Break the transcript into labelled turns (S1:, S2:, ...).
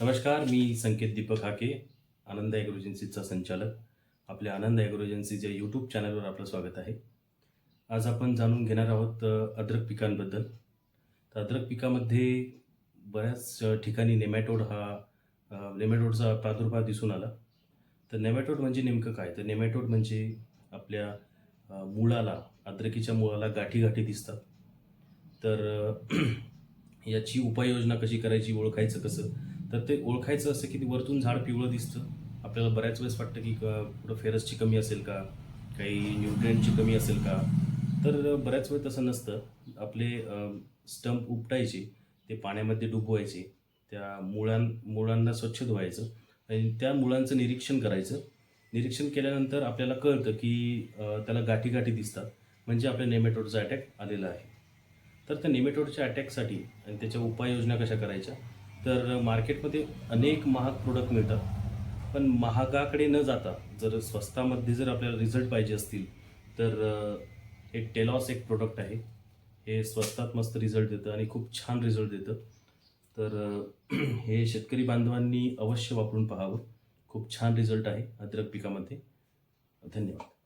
S1: नमस्कार मी संकेत दीपक हाके आनंद ॲग्रो एजन्सीचा संचालक. आपल्या आनंद ॲग्रो एजन्सीच्या यूट्यूब चॅनलवर आपलं स्वागत आहे. आज आपण जाणून घेणार आहोत अद्रक पिकांबद्दल. तर अद्रक पिकामध्ये बऱ्याच ठिकाणी नेमॅटोड हा नेमॅटोडचा प्रादुर्भाव दिसून आला. तर नेमॅटोड म्हणजे नेमकं काय? तर नेमॅटोड म्हणजे आपल्या मुळाला अद्रकीच्या मुळाला गाठी गाठी दिसतात. तर याची उपाययोजना कशी करायची ओळखायचं कसं? तर ते ओळखायचं असं की ते वरतून झाड पिवळं दिसतं. आपल्याला बऱ्याच वेळेस वाटतं की क- कुठं फेरसची कमी असेल का? काही न्यूट्रिएंटची कमी असेल का? तर बऱ्याच वेळ तसं नसतं. आपले स्टंप उपटायचे ते पाण्यामध्ये डुबवायचे त्या मुळां मुळांना स्वच्छ धुवायचं आणि त्या मुळांचं निरीक्षण करायचं. निरीक्षण केल्यानंतर आपल्याला कळतं की त्याला गाठी गाठी दिसतात. म्हणजे आपल्या नेमेटोडचा अटॅक आलेला आहे. तर त्या नेमेटोडच्या अटॅकसाठी आणि त्याच्या उपाययोजना कशा करायच्या? तर मार्केटमध्ये अनेक महाग प्रोडक्ट मिळतात. पण महागाकडे न जाता जर स्वस्तामध्ये जर आपल्याला रिझल्ट पाहिजे असतील तर हे एक टेलॉस एक प्रोडक्ट आहे. हे स्वस्तात मस्त रिझल्ट देतं आणि खूप छान रिझल्ट देतं. तर हे शेतकरी बांधवांनी अवश्य वापरून पाहावं. खूप छान रिझल्ट आहे अद्रक पिकामध्ये. धन्यवाद.